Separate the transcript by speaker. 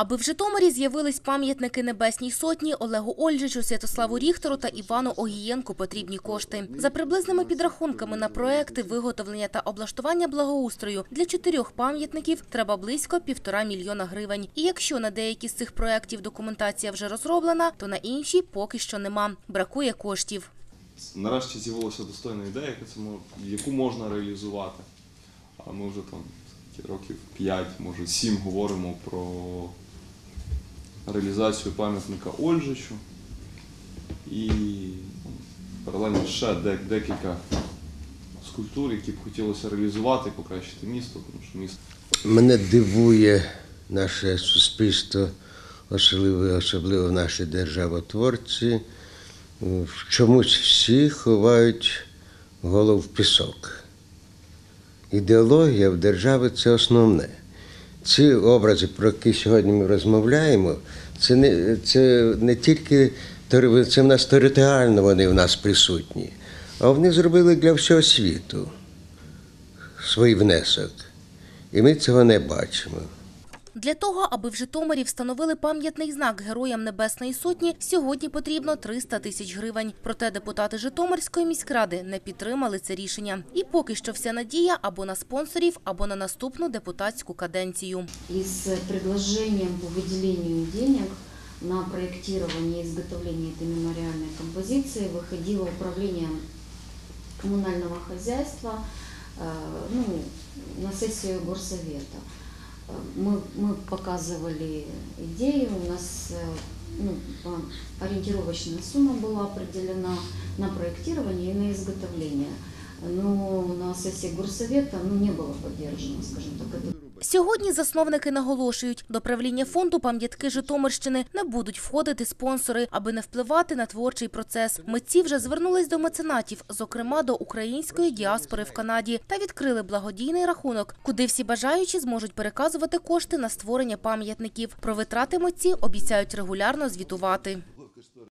Speaker 1: Аби в Житомирі з'явились пам'ятники Небесній Сотні, Олегу Ольжичу, Святославу Ріхтеру та Івану Огієнку потрібні кошти. За приблизними підрахунками на проекти виготовлення та облаштування благоустрою для чотирьох пам'ятників треба близько півтора мільйона гривень. І якщо на деякі з цих проєктів документація вже розроблена, то на інші поки що нема. Бракує коштів.
Speaker 2: Нарешті з'явилася достойна ідея, яку можна реалізувати. А ми вже там років 5, може 7 говоримо про реалізацію пам'ятника Ольжичу. І ну, паралельно ще де- декілька скульптур, які б хотілося реалізувати покращити місто, тому що місто
Speaker 3: Мене дивує наше суспільство, особливо, особливо наші державотворці. Чомусь всі ховають голову в пісок. Ідеологія в державі це основне. Ці образи, про які сьогодні ми розмовляємо, це не, це не тільки це в нас територіально вони в нас присутні, а вони зробили для всього світу свій внесок. І ми цього не бачимо.
Speaker 1: Для того, аби в Житомирі встановили пам'ятний знак Героям Небесної Сотні, сьогодні потрібно 300 тисяч гривень. Проте депутати Житомирської міськради не підтримали це рішення. І поки що вся надія або на спонсорів, або на наступну депутатську каденцію.
Speaker 4: И с предложением по выделению денег на проектирование и изготовление этой мемориальной композиции выходило управление коммунального хозяйства э, ну, на сессию горсовета. Мы, мы показывали идею, у нас э, ну, ориентировочная сумма была определена на проектирование и на изготовление. Но на сессии горсовета ну, не было поддержано, скажем так, это
Speaker 1: Сьогодні засновники наголошують, до правління фонду пам'ятки Житомирщини не будуть входити спонсори, аби не впливати на творчий процес. Митці вже звернулись до меценатів, зокрема до української діаспори в Канаді, та відкрили благодійний рахунок, куди всі бажаючі зможуть переказувати кошти на створення пам'ятників. Про витрати митці обіцяють регулярно звітувати.